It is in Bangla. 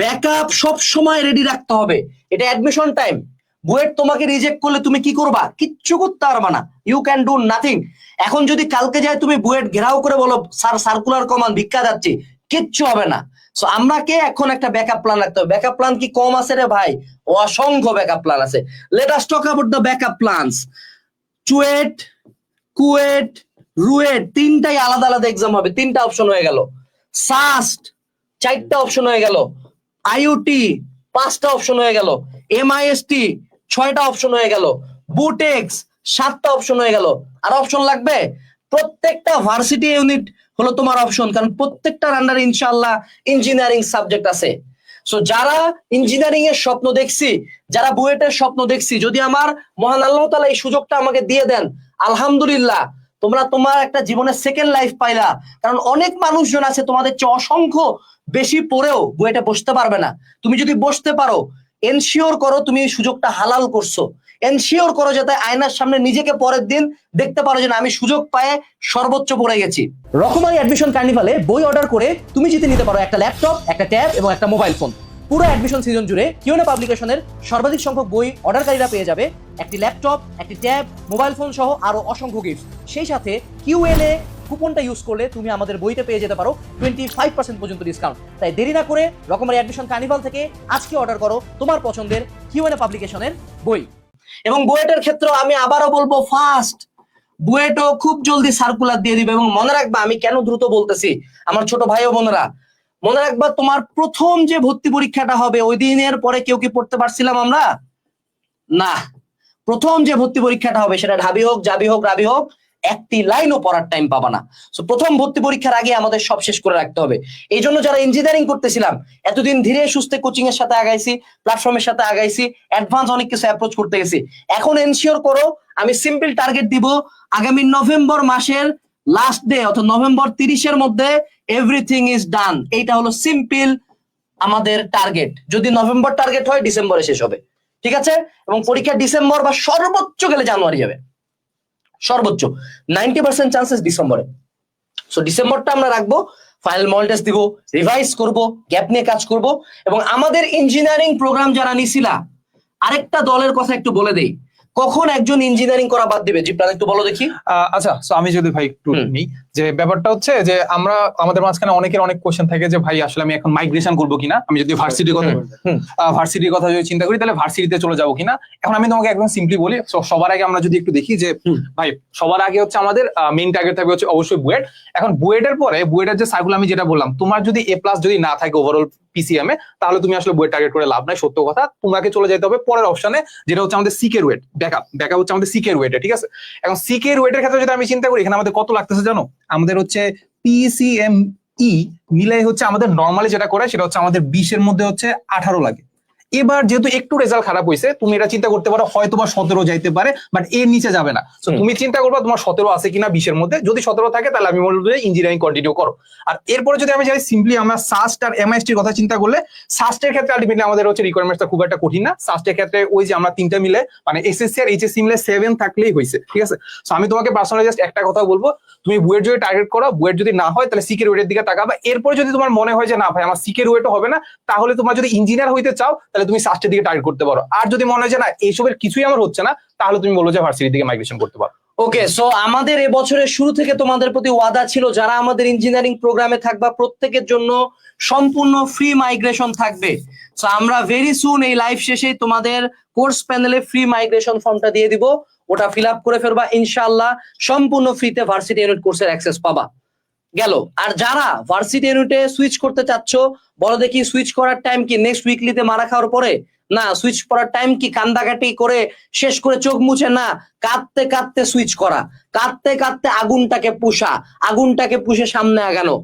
ব্যাকআপ সব সময় রেডি রাখতে হবে। এটা অ্যাডমিশন টাইম বুয়েট, তোমাকে রিজেক্ট করলে তুমি কি করবা? কিচ্ছু করতে পারবা না। ইউ ক্যান ডু নাথিং এখন যদি কালকে যায় তুমি বুয়েট ঘেরাও করে বলো স্যার সার্কুলার কমান ভিক্ষা যাচ্ছে। কিচ্ছু হবে না। সো আমাকে এখন একটা ব্যাকআপ প্ল্যান রাখতে হবে। ব্যাকআপ প্ল্যান কি কম আছে রে ভাই? অসংখ্য ব্যাকআপ প্ল্যান আছে। Let us talk about the backup plans CUET, KUET, RUET, তিনটাই আলাদা আলাদা এক্সাম হবে। তিনটা অপশন হয়ে গেল। সাস্ট চারটা অপশন হয়ে গেল। আইওটি পাঁচটা অপশন হয়ে গেল। এমআইএসটি ছয়টা অপশন হয়ে গেল। বুটেক্স সাতটা অপশন হয়ে গেল। আর অপশন লাগবে? প্রত্যেকটা ভার্সিটি ইউনিট হলো তোমার অপশন কারণ প্রত্যেকটার আন্ডারে ইনশাআল্লাহ ইঞ্জিনিয়ারিং সাবজেক্ট আছে। সো যারা ইঞ্জিনিয়ারিং এর স্বপ্ন দেখছি, যারা বুয়েটের স্বপ্ন দেখছি, যদি আমার মহান আল্লাহ তালা এই সুযোগটা আমাকে দিয়ে দেন, আলহামদুলিল্লাহ তোমরা তোমার একটা জীবনের সেকেন্ড লাইফ পাইলা। কারণ অনেক মানুষজন আছে তোমাদের চেয়ে অসংখ্য বেশি পড়েও বইটা বসতে পারবে না। তুমি যদি বসতে পারো এনশিওর করো তুমি সুযোগটা হালাল করছ। এনশিওর করো যাতে আয়নার সামনে নিজেকে পরের দিন দেখতে পারো যে আমি সুযোগ পায়ে সর্বোচ্চ পড়ে গেছি। রকমারি অ্যাডমিশন কার্নিভালে বই অর্ডার করে তুমি জিতে নিতে পারো একটা ল্যাপটপ একটা ট্যাব এবং একটা মোবাইল ফোন পুরো অ্যাডমিশন সিজন জুড়ে কিউনে পাবলিকেশনের সর্বাধিক সংখ্যক বই অর্ডারকারীরা পেয়ে যাবে। একটি ল্যাপটপ একটি ট্যাব মোবাইল ফোন সহ আরও অসংখ্য গিফট সেই সাথে কিউএনএ কুপনটা ইউজ করলে তুমি আমাদের বইতে পেয়ে যেতে পারো টোয়েন্টি ফাইভ পার্সেন্ট পর্যন্ত ডিসকাউন্ট তাই দেরি না করে রকমারি অ্যাডমিশন কার্নিভাল থেকে আজকে অর্ডার করো তোমার পছন্দের কিউএনএ পাবলিকেশনের বই। এবং বুয়েটের ক্ষেত্রে আমি আবারও বলব ফার্স্ট বুয়েটও খুব জলদি সার্কুলার দিয়ে দিবে এবং মনে রাখবা আমি কেন দ্রুত বলতেছি? আমার ছোট ভাই ও বোনেরা মনে রাখবা, তোমার প্রথম যে ভর্তি পরীক্ষাটা হবে, ওই দিনের পরে কেউ কি পড়তে পারছিলাম আমরা? না। প্রথম যে ভর্তি পরীক্ষাটা হবে, সেটা ঢাবি হোক, জাবি হোক, রাবি হোক, একটি লাইনও পড়ার টাইম পাবা না। সো প্রথম ভর্তি পরীক্ষার আগে আমাদের সব শেষ করে রাখতে হবে। এই জন্য যারা ইঞ্জিনিয়ারিং করতেছিলাম, এতদিন ধীরে সুস্থে কোচিং এর সাথে আগাইছি প্ল্যাটফর্মের সাথে আগাইছি অ্যাডভান্স অনেক কিছু অ্যাপ্রোচ করতে গেছি। এখন এনশিওর করো, আমি সিম্পল টার্গেট দিব, আগামী নভেম্বর মাসের লাস্ট ডে অর্থাৎ নভেম্বর তিরিশের মধ্যে এভরিথিং ইজ ডান এইটা হলো সিম্পল আমাদের টার্গেট যদি নভেম্বর টার্গেট হয় ডিসেম্বরে শেষ হবে। ঠিক আছে? এবং পরীক্ষা ডিসেম্বর বা সর্বোচ্চ গেলে জানুয়ারি যাবে সর্বোচ্চ। নাইনটি পার্সেন্ট চান্সেস ডিসেম্বরে সো ডিসেম্বরটা আমরা রাখব ফাইনাল মল টেস্ট দিব রিভাইজ করব গ্যাপ নিয়ে কাজ করব এবং আমাদের ইঞ্জিনিয়ারিং প্রোগ্রাম যারা নিছিলা আরেকটা দলের কথা একটু বলে দেই। কখন একজন ইঞ্জিনিয়ারিং করা বাদ দিবে? জিপ্রান একটু বলো দেখি। আচ্ছা so আমি যদি ভাই একটু। নিই যে ব্যাপারটা হচ্ছে যে আমরা আমাদের মাঝখানে অনেকের অনেক কোশ্চেন থাকে যে ভাই আসলে আমি এখন মাইগ্রেশন করব কিনা? আমি যদি ভার্সিটির কথা ভার্সিটির কথা যদি চিন্তা করি তাহলে ভার্সিটিতে চলে যাব কিনা? এখন আমি তোমাকে একদম সিম্পলি বলি সবার আগে আমরা যদি একটু দেখি যে ভাই সবার আগে হচ্ছে আমাদের মেইন টার্গেট থাকবে হচ্ছে অবশ্যই বুয়েট। এখন বুয়েটের পরে বুয়েটের যে সার্কুল আমি যেটা বললাম তোমার যদি এ প্লাস যদি না থাকে ওভারঅল পিসিএম এ তাহলে তুমি আসলে বুয়েট টার্গেট করে লাভ নাই সত্য কথা। তোমাকে চলে যেতে হবে পরের অপশনে যেটা হচ্ছে আমাদের সিকের ওয়েট ব্যাকআপ ব্যাকআপ হচ্ছে আমাদের সিকের ওয়েটে ঠিক আছে? এখন সিকের ওয়েটের ক্ষেত্রে যদি আমি চিন্তা করি এখানে আমাদের কত লাগতেছে জানো? আমাদের হচ্ছে পিসিএম ই মিলাই হচ্ছে আমাদের নর্মালি যেটা করে, সেটা হচ্ছে আমাদের বিশের মধ্যে হচ্ছে আঠারো লাগে। এবার যেহেতু একটু রেজাল্ট খারাপ হয়েছে তুমি এটা চিন্তা করতে পারো হয়তো বা সতেরো যাইতে পারে বাট এর নিচে যাবে না। তো তুমি চিন্তা করবা তোমার সতেরো আছে কিনা বিশের মধ্যে। যদি সতেরো থাকে তাহলে আমি বলব যে ইঞ্জিনিয়ারিং কন্টিনিউ করো। আর এরপরে যদি আমি যাই সিম্পলি আমরা সাস্ট আর এমআইএসটির কথা চিন্তা করলে সাস্টের ক্ষেত্রে আলটিমেটলি আমাদের হচ্ছে রিকোয়ারমেন্টটা খুব একটা কঠিন না। সাস্টের ক্ষেত্রে ওই যে আমরা তিনটা মিলে মানে এসএসসি আর এইচএসসি মিলে সেভেন থাকলেই হয়েছে ঠিক আছে? তো আমি তোমাকে পার্সোনালি জাস্ট একটা কথা বলব তুমি বুয়েট যদি টার্গেট করো বুয়েট যদি না হয় তাহলে সিকের ওয়েটের দিকে তাকাবা। এরপর যদি তোমার মনে হয় যে না ভাই আমার সিকের ওয়েটও হবে না তাহলে তোমার যদি ইঞ্জিনিয়ার হইতে চাও তাহলে তুমি সাস্টের দিকে টার্গেট করতে পারো। আর যদি মনে হয় না, এইসবের কিছুই আমার হচ্ছে না, তাহলে তুমি বলো যে ভার্সিটির দিকে মাইগ্রেশন করতে পারো। ওকে সো আমাদের এবছরের শুরু থেকে তোমাদের প্রতি ওয়াদা ছিল যারা আমাদের ইঞ্জিনিয়ারিং প্রোগ্রামে থাকবা, প্রত্যেকের জন্য সম্পূর্ণ ফ্রি মাইগ্রেশন থাকবে। সো আমরা ভেরি সুন এই লাইভ শেষেই তোমাদের কোর্স প্যানেলে ফ্রি মাইগ্রেশন ফর্মটা দিয়ে দিব। ওটা ফিল আপ করে ফেলবা, ইনশাআল্লাহ সম্পূর্ণ ফ্রিতে ভার্সিটি ইউনিট কোর্সের অ্যাক্সেস পাবা। গেল। আর যারা ভার্সিটি রুটে সুইচ করতে চাচ্ছ, বলো দেখি সুইচ করার টাইম কি নেক্সট উইকলিতে মারা খাওয়ার পরে? না সুইচ করার টাইম কি কান্দাকাটি করে শেষ করে চোখ মুছে? না, কাঁদতে কাঁদতে সুইচ করা। কাঁদতে কাঁদতে আগুনটাকে পুষা। আগুনটাকে পুষে সামনে আগানো।